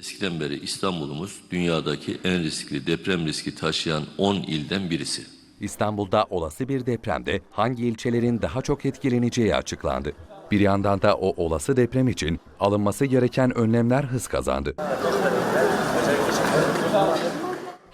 Eskiden beri İstanbul'umuz dünyadaki en riskli deprem riski taşıyan 10 ilden birisi. İstanbul'da olası bir depremde hangi ilçelerin daha çok etkileneceği açıklandı. Bir yandan da o olası deprem için alınması gereken önlemler hız kazandı.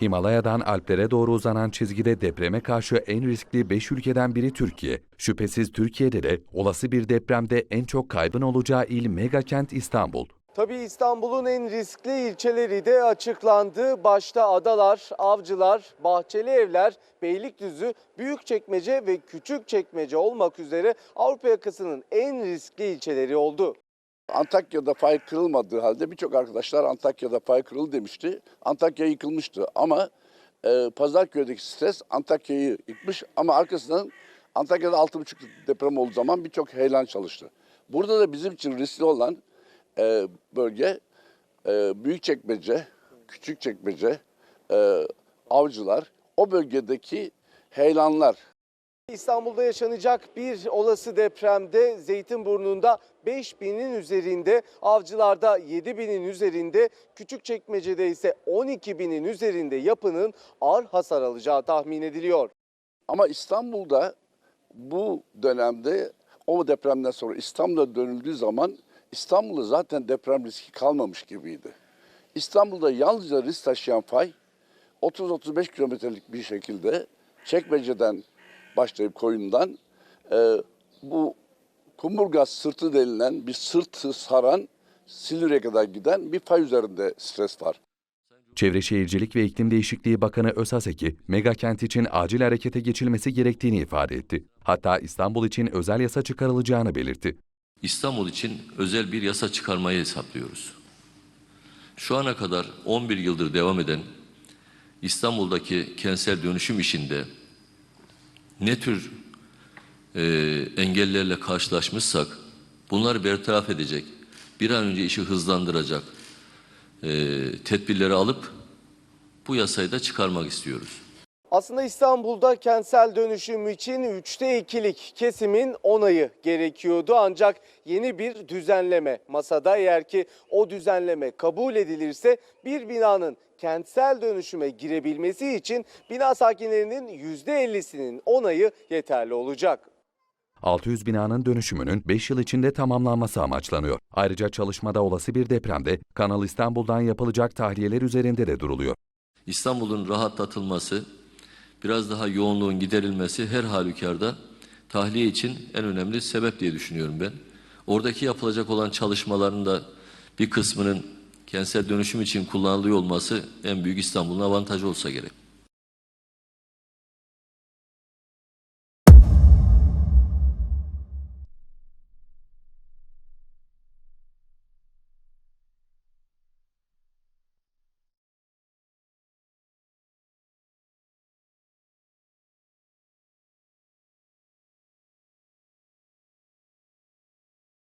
Himalaya'dan Alplere doğru uzanan çizgide depreme karşı en riskli 5 ülkeden biri Türkiye. Şüphesiz Türkiye'de de olası bir depremde en çok kaybın olacağı il megakent İstanbul. Tabii İstanbul'un en riskli ilçeleri de açıklandı. Başta Adalar, Avcılar, Bahçeli Evler, Beylikdüzü, Büyükçekmece ve Küçükçekmece olmak üzere Avrupa yakasının en riskli ilçeleri oldu. Antakya'da fay kırılmadığı halde birçok arkadaşlar Antakya'da fay kırıldı demişti. Antakya yıkılmıştı ama e, Pazarköy'deki stres Antakya'yı yıkmış ama arkasından Antakya'da 6,5 deprem olduğu zaman birçok heyelan çalıştı. Burada da bizim için riskli olan e, bölge e, Büyükçekmece, Küçükçekmece, e, Avcılar o bölgedeki heyelanlar İstanbul'da yaşanacak bir olası depremde Zeytinburnu'nda 5000'in üzerinde, Avcılar'da 7000'in üzerinde, Küçükçekmece'de ise 12.000'in üzerinde yapının ağır hasar alacağı tahmin ediliyor. Ama İstanbul'da bu dönemde o depremden sonra İstanbul'a dönüldüğü zaman İstanbul'da zaten deprem riski kalmamış gibiydi. İstanbul'da yalnızca risk taşıyan fay 30-35 kilometrelik bir şekilde Çekmece'den başlayıp koyundan e, bu kumburgaz sırtı denilen bir sırtı saran Silivri'ye kadar giden bir fay üzerinde stres var. Çevre Şehircilik ve İklim Değişikliği Bakanı Özaseki, megakent için acil harekete geçilmesi gerektiğini ifade etti. Hatta İstanbul için özel yasa çıkarılacağını belirtti. İstanbul için özel bir yasa çıkarmayı hesaplıyoruz. Şu ana kadar 11 yıldır devam eden İstanbul'daki kentsel dönüşüm işinde ne tür e, engellerle karşılaşmışsak bunları bertaraf edecek, bir an önce işi hızlandıracak e, tedbirleri alıp bu yasayı da çıkarmak istiyoruz. Aslında İstanbul'da kentsel dönüşüm için üçte ikilik kesimin onayı gerekiyordu. Ancak yeni bir düzenleme masada eğer ki o düzenleme kabul edilirse bir binanın kentsel dönüşüme girebilmesi için bina sakinlerinin %50'sinin onayı yeterli olacak. 600 binanın dönüşümünün 5 yıl içinde tamamlanması amaçlanıyor. Ayrıca çalışmada olası bir depremde Kanal İstanbul'dan yapılacak tahliyeler üzerinde de duruluyor. İstanbul'un rahatlatılması, biraz daha yoğunluğun giderilmesi her halükarda tahliye için en önemli sebep diye düşünüyorum ben. Oradaki yapılacak olan çalışmaların da bir kısmının kentsel dönüşüm için kullanılıyor olması en büyük İstanbul'un avantajı olsa gerek.